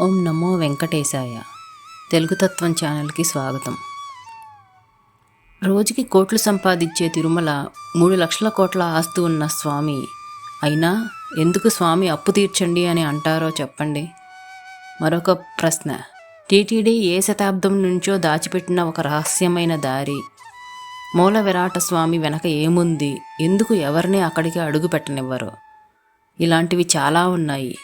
ఓం నమో వెంకటేశాయ. తెలుగు తత్వం ఛానల్కి స్వాగతం. రోజుకి కోట్లు సంపాదించే తిరుమల మూడు లక్షల కోట్ల ఆస్తి ఉన్న స్వామి. అయినా ఎందుకు స్వామి అప్పు తీర్చండి అని అంటారో చెప్పండి. మరొక ప్రశ్న. టీటీడీ ఏ శతాబ్దం నుంచో దాచిపెట్టిన ఒక రహస్యమైన దారి. మూల విరాట స్వామి వెనక ఏముంది? ఎందుకు ఎవరిని అక్కడికి అడుగు పెట్టనివ్వరు ఇలాంటివి చాలా ఉన్నాయి.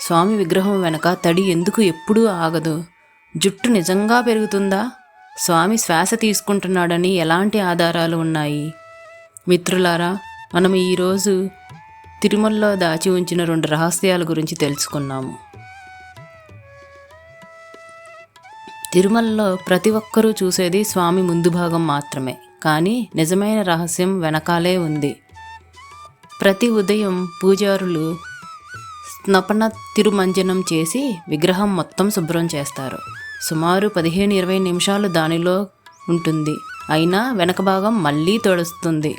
స్వామి విగ్రహం వెనక తడి ఎందుకు ఎప్పుడూ ఆగదు. జుట్టు నిజంగా పెరుగుతుందా? స్వామి శ్వాస తీసుకుంటున్నాడని ఎలాంటి ఆధారాలు ఉన్నాయి? మిత్రులారా మనం ఈరోజు తిరుమలలో దాచి ఉంచిన రెండు రహస్యాల గురించి తెలుసుకున్నాము. తిరుమలలో ప్రతి ఒక్కరూ చూసేది స్వామి ముందు భాగం మాత్రమే కానీ నిజమైన రహస్యం వెనకాలే ఉంది. ప్రతి ఉదయం పూజారులు స్నపన తిరుమంజనం చేసి విగ్రహం మొత్తం శుభ్రం చేస్తారు. సుమారు పదిహేను ఇరవై నిమిషాలు దానిలో ఉంటుంది. అయినా వెనక భాగం మళ్ళీ తొడుస్తుంది.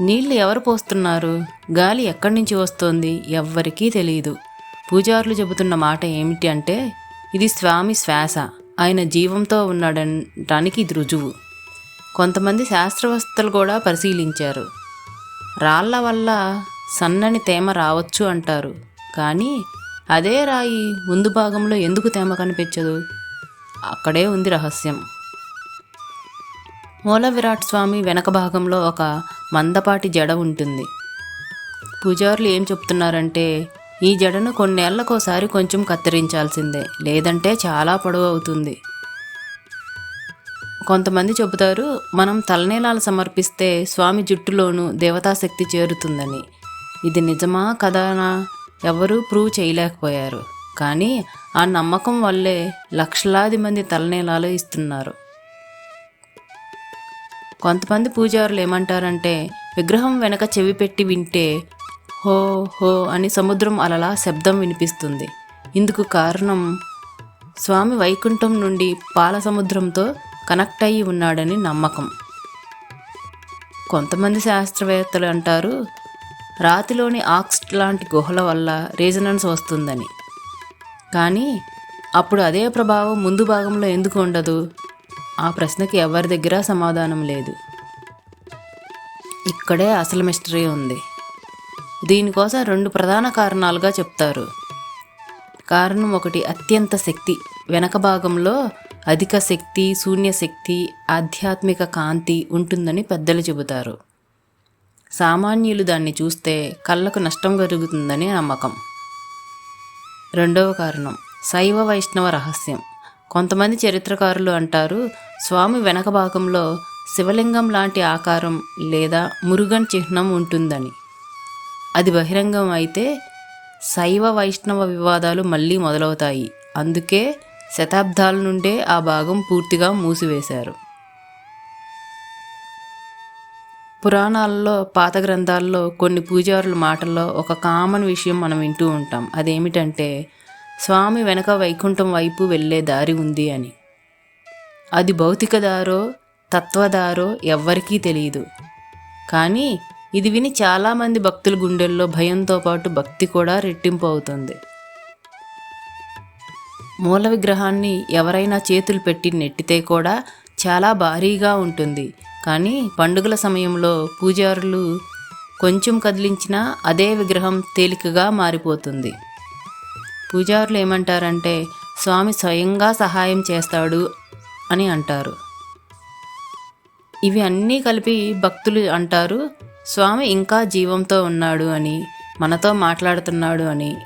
నీళ్ళు ఎవరు పోస్తున్నారు? గాలి ఎక్కడి నుంచి వస్తోంది? ఎవ్వరికీ తెలియదు పూజారులు చెబుతున్న మాట ఏమిటి అంటే ఇది స్వామి శ్వాస. ఆయన జీవంతో ఉన్నాడటానికి ఇది రుజువు. కొంతమంది శాస్త్రవేత్తలు కూడా పరిశీలించారు. రాళ్ళ వల్ల సన్నని తేమ రావచ్చు అంటారు. కానీ అదే రాయి ముందు భాగంలో ఎందుకు తేమ కనిపించదు? అక్కడే ఉంది రహస్యం. మూల విరాట్ స్వామి వెనక భాగంలో ఒక మందపాటి జడ ఉంటుంది. పూజారులు ఏం చెప్తున్నారంటే ఈ జడను కొన్నేళ్ళకోసారి కొంచెం కత్తిరించాల్సిందే. లేదంటే చాలా పొడవు అవుతుంది. కొంతమంది చెబుతారు మనం తలనీలాలు సమర్పిస్తే స్వామి జుట్టులోనూ దేవతాశక్తి చేరుతుందని. ఇది నిజమా కదానా ఎవరూ ప్రూవ్ చేయలేకపోయారు. కానీ ఆ నమ్మకం వల్లే లక్షలాది మంది తలనీలాలు ఇస్తున్నారు. కొంతమంది పూజారులు ఏమంటారంటే విగ్రహం వెనక చెవి పెట్టి వింటే హో హో అని సముద్రం అలలా శబ్దం వినిపిస్తుంది. ఇందుకు కారణం స్వామి వైకుంఠం నుండి పాల సముద్రంతో కనెక్ట్ అయ్యి ఉన్నాడని నమ్మకం. కొంతమంది శాస్త్రవేత్తలు అంటారు రాతిలోని ఆక్స్ లాంటి గుహల వల్ల రీజనెన్స్ వస్తుందని. కానీ అప్పుడు అదే ప్రభావం ముందు భాగంలో ఎందుకు ఉండదు? ఆ ప్రశ్నకి ఎవరి దగ్గర సమాధానం లేదు. ఇక్కడే అసలు మిస్టరీ ఉంది. దీనికోసం రెండు ప్రధాన కారణాలుగా చెప్తారు. కారణం ఒకటి అత్యంత శక్తి. వెనక భాగంలో అధిక శక్తి శూన్య శక్తి ఆధ్యాత్మిక కాంతి ఉంటుందని పెద్దలు చెబుతారు. సామాన్యులు దాన్ని చూస్తే కళ్ళకు నష్టం కలుగుతుందని నమ్మకం. రెండవ కారణం శైవ వైష్ణవ రహస్యం. కొంతమంది చరిత్రకారులు అంటారు స్వామి వెనక భాగంలో శివలింగం లాంటి ఆకారం లేదా మురుగన్ చిహ్నం ఉంటుందని. అది బహిరంగం అయితే శైవ వైష్ణవ వివాదాలు మళ్ళీ మొదలవుతాయి. అందుకే శతాబ్దాల నుండే ఆ భాగం పూర్తిగా మూసివేశారు. పురాణాల్లో పాత గ్రంథాల్లో కొన్ని పూజారుల మాటల్లో ఒక కామన్ విషయం మనం వింటూ ఉంటాం. అదేమిటంటే స్వామి వెనక వైకుంఠం వైపు వెళ్ళే దారి ఉంది అని. అది భౌతిక దారో తత్వదారో ఎవ్వరికీ తెలియదు కానీ ఇది విని చాలామంది భక్తుల గుండెల్లో భయంతో పాటు భక్తి కూడా రెట్టింపు అవుతుంది. మూల విగ్రహాన్ని ఎవరైనా చేతులు పెట్టి నెట్టితే కూడా చాలా భారీగా ఉంటుంది. కానీ పండుగల సమయంలో పూజారులు కొంచెం కదిలించినా అదే విగ్రహం తేలికగా మారిపోతుంది. పూజారులు ఏమంటారంటే స్వామి స్వయంగా సహాయం చేస్తాడు అని అంటారు. ఇవి అన్నీ కలిపి భక్తులు అంటారు స్వామి ఇంకా జీవంతో ఉన్నాడు అని మనతో మాట్లాడుతున్నాడు అని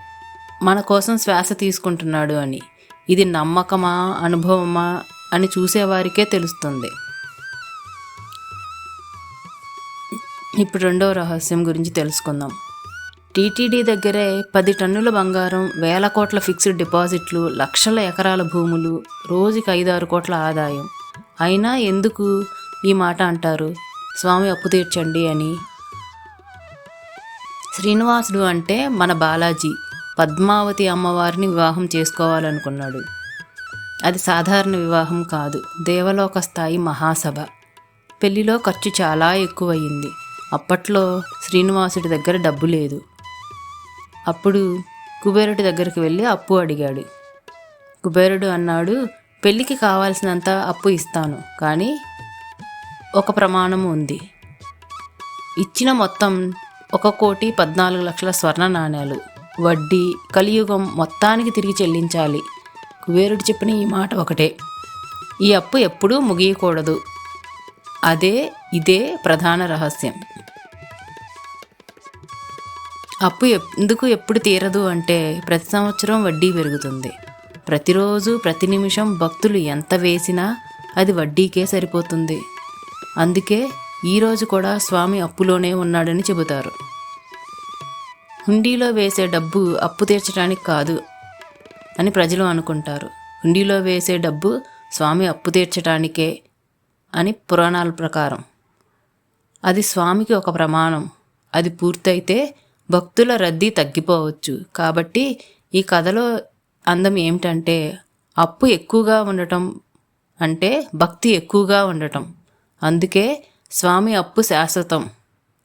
మన కోసం శ్వాస తీసుకుంటున్నాడు అని ఇది నమ్మకమా అనుభవమా అని చూసేవారికే తెలుస్తుంది. ఇప్పుడు రెండవ రహస్యం గురించి తెలుసుకుందాం. టీటీడీ దగ్గరే పది టన్నుల బంగారం వేల కోట్ల ఫిక్స్డ్ డిపాజిట్లు లక్షల ఎకరాల భూములు రోజుకి ఐదారు కోట్ల ఆదాయం. అయినా ఎందుకు ఈ మాట అంటారు? స్వామి అప్పు తీర్చండి అని. శ్రీనివాసుడు అంటే మన బాలాజీ. పద్మావతి అమ్మవారిని వివాహం చేసుకోవాలనుకున్నాడు. అది సాధారణ వివాహం కాదు. దేవలోక స్థాయి మహాసభ. పెళ్ళిలో ఖర్చు చాలా ఎక్కువయింది అప్పట్లో శ్రీనివాసుడి దగ్గర డబ్బు లేదు. అప్పుడు కుబేరుడి దగ్గరికి వెళ్ళి అప్పు అడిగాడు. కుబేరుడు అన్నాడు పెళ్ళికి కావాల్సినంత అప్పు ఇస్తాను కానీ ఒక ప్రమాణం ఉంది. ఇచ్చిన మొత్తం ఒక కోటి పద్నాలుగు లక్షల స్వర్ణ నాణేలు. వడ్డీ కలియుగం మొత్తానికి తిరిగి చెల్లించాలి. కుబేరుడు చెప్పిన ఈ మాట ఒకటే. ఈ అప్పు ఎప్పుడూ ముగియకూడదు. అదే ఇదే ప్రధాన రహస్యం. అప్పు ఎందుకు ఎప్పుడు తీరదు అంటే ప్రతి సంవత్సరం వడ్డీ పెరుగుతుంది. ప్రతిరోజు ప్రతి నిమిషం భక్తులు ఎంత వేసినా అది వడ్డీకే సరిపోతుంది. అందుకే ఈరోజు కూడా స్వామి అప్పులోనే ఉన్నాడని చెబుతారు. హుండీలో వేసే డబ్బు అప్పు తీర్చడానికి కాదు అని ప్రజలు అనుకుంటారు. హుండీలో వేసే డబ్బు స్వామి అప్పు తీర్చడానికే అని పురాణాల ప్రకారం. అది స్వామికి ఒక ప్రమాణం. అది పూర్తయితే భక్తుల రద్దీ తగ్గిపోవచ్చు. కాబట్టి ఈ కథలో అందం ఏమిటంటే అప్పు ఎక్కువగా ఉండటం అంటే భక్తి ఎక్కువగా ఉండటం. అందుకే స్వామి అప్పు శాశ్వతం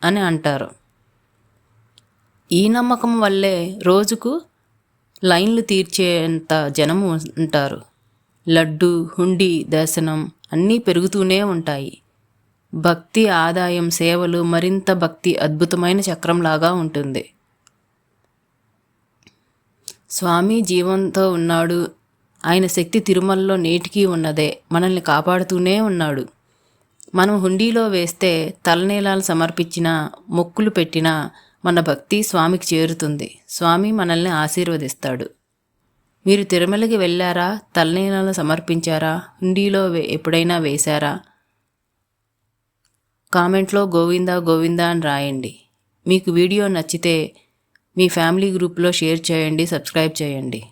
అని అంటారు. ఈ నమ్మకం వల్లే రోజుకు లైన్లు తీర్చేంత జనము ఉంటారు. లడ్డు హుండీ దర్శనం అన్నీ పెరుగుతూనే ఉంటాయి. భక్తి ఆదాయం సేవలు మరింత భక్తి అద్భుతమైన చక్రంలాగా ఉంటుంది. స్వామి జీవంతో ఉన్నాడు. ఆయన శక్తి తిరుమలలో నేటికీ ఉన్నదే. మనల్ని కాపాడుతూనే ఉన్నాడు. మనం హుండీలో వేస్తే తలనీలాలు సమర్పించిన మొక్కులు పెట్టినా మన భక్తి స్వామికి చేరుతుంది. స్వామి మనల్ని ఆశీర్వదిస్తాడు. మీరు తిరుమలకి వెళ్ళారా? తలనీలాలు సమర్పించారా? హుండీలో ఎప్పుడైనా వేశారా? కామెంట్లో గోవిందా గోవిందా అని రాయండి. మీకు వీడియో నచ్చితే మీ ఫ్యామిలీ గ్రూప్లో షేర్ చేయండి సబ్స్క్రైబ్ చేయండి.